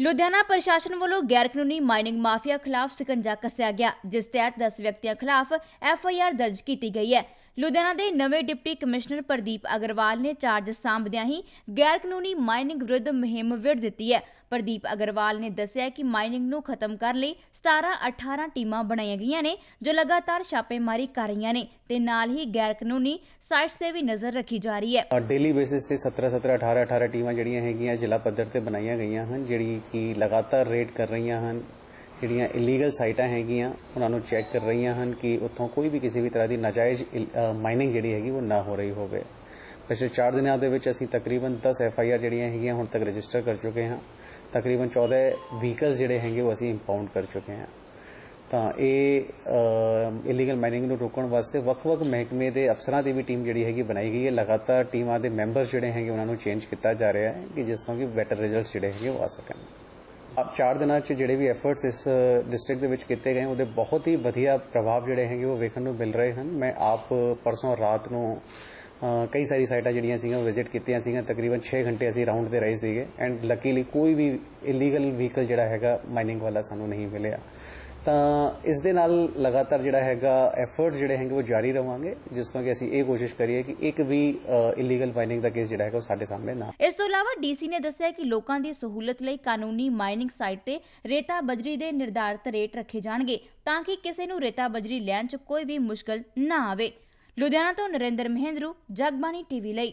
ਲੁਧਿਆਣਾ ਪ੍ਰਸ਼ਾਸਨ ਵੱਲੋਂ ਗੈਰਕਾਨੂੰਨੀ mining mafia ਖਿਲਾਫ ਸਿਕੰਜਾ ਕੱਸਿਆ ਗਿਆ, ਜਿਸ ਤਹਿਤ 10 ਵਿਅਕਤੀਆਂ ਖਿਲਾਫ ਐਫ ਆਈ ਆਰ ਦਰਜ ਕੀਤੀ ਗਈ ਹੈ। ਲੁਧਿਆਣਾ ਦੇ ਨਵੇਂ ਡਿਪਟੀ ਕਮਿਸ਼ਨਰ ਪ੍ਰਦੀਪ ਅਗਰਵਾਲ ਨੇ ਚਾਰਜ ਸਾਂਭਦਿਆਂ ਹੀ ਗੈਰਕਾਨੂੰਨੀ ਮਾਈਨਿੰਗ ਵਿਰੁੱਧ ਮੁਹਿੰਮ ਵਿੜ ਦਿੱਤੀ ਹੈ। ਪ੍ਰਦੀਪ ਅਗਰਵਾਲ ਨੇ ਦੱਸਿਆ ਕਿ ਮਾਈਨਿੰਗ ਨੂੰ ਖਤਮ ਕਰਨ ਲਈ 17-18 ਟੀਮਾਂ ਬਣਾਈਆਂ ਗਈਆਂ ਨੇ, ਜੋ ਲਗਾਤਾਰ ਛਾਪੇਮਾਰੀ ਕਰ ਰਹੀਆਂ ਨੇ ਤੇ ਨਾਲ ਹੀ ਗੈਰ ਕਾਨੂੰਨੀ ਸਾਈਟਸ ਤੇ ਵੀ ਨਜ਼ਰ ਰੱਖੀ ਜਾ ਰਹੀ ਹੈ। ਡੇਲੀ ਬੇਸਿਸ ਤੇ 17 17 18 18 ਟੀਮਾਂ ਜਿਹੜੀਆਂ ਹੈਗੀਆਂ ਜ਼ਿਲ੍ਹਾ ਪੱਧਰ ਤੇ ਬਣਾਈਆਂ ਗਈਆਂ ਹਨ, ਜਿਹੜੀ ਕਿ ਲਗਾਤਾਰ ਰੇਡ ਕਰ ਰਹੀਆਂ ਹਨ। ਜਿਹੜੀਆਂ ਇਲੀਗਲ ਸਾਈਟਾਂ ਹੈਗੀਆਂ, ਉਹਨਾਂ ਨੂੰ ਚੈੱਕ ਕਰ ਰਹੀਆਂ ਹਨ ਕਿ ਉੱਥੋਂ ਕੋਈ ਵੀ ਕਿਸੇ ਵੀ ਤਰ੍ਹਾਂ ਦੀ ਨਾਜਾਇਜ਼ ਮਾਈਨਿੰਗ ਜਿਹੜੀ ਹੈਗੀ, ਉਹ ਨਾ ਹੋ ਰਹੀ ਹੋਵੇ। ਪਿਛਲੇ 4 ਦਿਨਾਂ ਦੇ ਵਿੱਚ ਅਸੀਂ ਤਕਰੀਬਨ 10 ਐਫ ਆਈ ਆਰ ਜਿਹੜੀਆਂ ਹੈਗੀਆਂ ਹੁਣ ਤੱਕ ਰਜਿਸਟਰ ਕਰ ਚੁੱਕੇ ਹਾਂ। ਤਕਰੀਬਨ 14 ਵਹੀਕਲਸ ਜਿਹੜੇ ਹੈਗੇ, ਉਹ ਅਸੀਂ ਇੰਪਾਊਂਡ ਕਰ ਚੁੱਕੇ ਹਾਂ। ਤਾਂ ਇਹ ਇਲੀਗਲ ਮਾਈਨਿੰਗ ਨੂੰ ਰੋਕਣ ਵਾਸਤੇ ਵੱਖ-ਵੱਖ ਮਹਿਕਮੇ ਦੇ ਅਫਸਰਾਂ ਦੀ ਵੀ ਟੀਮ ਜਿਹੜੀ ਹੈਗੀ ਬਣਾਈ ਗਈ ਹੈ। ਲਗਾਤਾਰ ਟੀਮਾਂ ਦੇ ਮੈਂਬਰਸ ਜਿਹੜੇ ਹੈਗੇ, ਉਹਨਾਂ ਨੂੰ ਚੇਂਜ ਕੀਤਾ ਜਾ ਰਿਹਾ ਹੈ ਕਿ ਜਿਸ ਤੋਂ ਕਿ ਬੈਟਰ ਰਿਜ਼ਲਟਸ ਜਿਹੜੇ ਹੈਗੇ, ਉਹ ਆ ਸਕਣ। ਚਾਰ ਦਿਨਾਂ 'ਚ ਜਿਹੜੇ ਵੀ ਐਫਰਟਸ ਇਸ ਡਿਸਟ੍ਰਿਕਟ ਦੇ ਵਿੱਚ ਕੀਤੇ ਗਏ, ਉਹਦੇ ਬਹੁਤ ਹੀ ਵਧੀਆ ਪ੍ਰਭਾਵ ਜਿਹੜੇ ਹੈਗੇ ਉਹ ਵੇਖਣ ਨੂੰ ਮਿਲ ਰਹੇ ਹਨ। ਮੈਂ ਆਪ ਪਰਸੋਂ ਰਾਤ ਨੂੰ ਕਈ ਸਾਰੀ ਸਾਈਟਾਂ ਜਿਹੜੀਆਂ ਸੀਗੀਆਂ ਵਿਜ਼ਿਟ ਕੀਤੀਆਂ ਸੀਗੀਆਂ। ਤਕਰੀਬਨ 6 ਘੰਟੇ ਅਸੀਂ ਰਾਉਂਡ ਤੇ ਰਹੇ ਸੀਗੇ ਐਂਡ ਲੱਕੀਲੀ ਕੋਈ ਵੀ ਇਲੀਗਲ ਵਹੀਕਲ ਜਿਹੜਾ ਹੈਗਾ ਮਾਈਨਿੰਗ ਵਾਲਾ ਸਾਨੂੰ ਨਹੀਂ ਮਿਲਿਆ। ਤਾਂ ਇਸ ਦੇ ਨਾਲ ਲਗਾਤਾਰ ਜਿਹੜਾ ਹੈਗਾ ਐਫਰਟਸ ਜਿਹੜੇ ਹੈਗੇ ਉਹ ਜਾਰੀ ਰਵਾਂਗੇ, ਜਿਸ ਤੋਂ ਕਿ ਅਸੀਂ ਇਹ ਕੋਸ਼ਿਸ਼ ਕਰੀਏ ਕਿ ਇੱਕ ਵੀ ਇਲੀਗਲ ਮਾਈਨਿੰਗ ਦਾ ਕੇਸ ਜਿਹੜਾ ਹੈਗਾ ਉਹ ਸਾਡੇ ਸਾਹਮਣੇ ਨਾ ਇਸ ਤੋਂ ਇਲਾਵਾ ਡੀਸੀ ਨੇ ਦੱਸਿਆ ਕਿ ਲੋਕਾਂ ਦੀ ਸਹੂਲਤ ਲਈ ਕਾਨੂੰਨੀ ਮਾਈਨਿੰਗ ਸਾਈਟ ਤੇ ਰੇਤਾ ਬਜਰੀ ਦੇ ਨਿਰਧਾਰਤ ਰੇਟ ਰੱਖੇ ਜਾਣਗੇ, ਤਾਂ ਕਿ ਕਿਸੇ ਨੂੰ ਰੇਤਾ ਬਜਰੀ ਲੈਣ 'ਚ ਕੋਈ ਵੀ ਮੁਸ਼ਕਲ ਨਾ ਆਵੇ। ਲੁਧਿਆਣਾ ਤੋਂ ਨਰਿੰਦਰ ਮਹਿੰਦਰੂ ਜਗਬਾਣੀ ਟੀਵੀ ਲਈ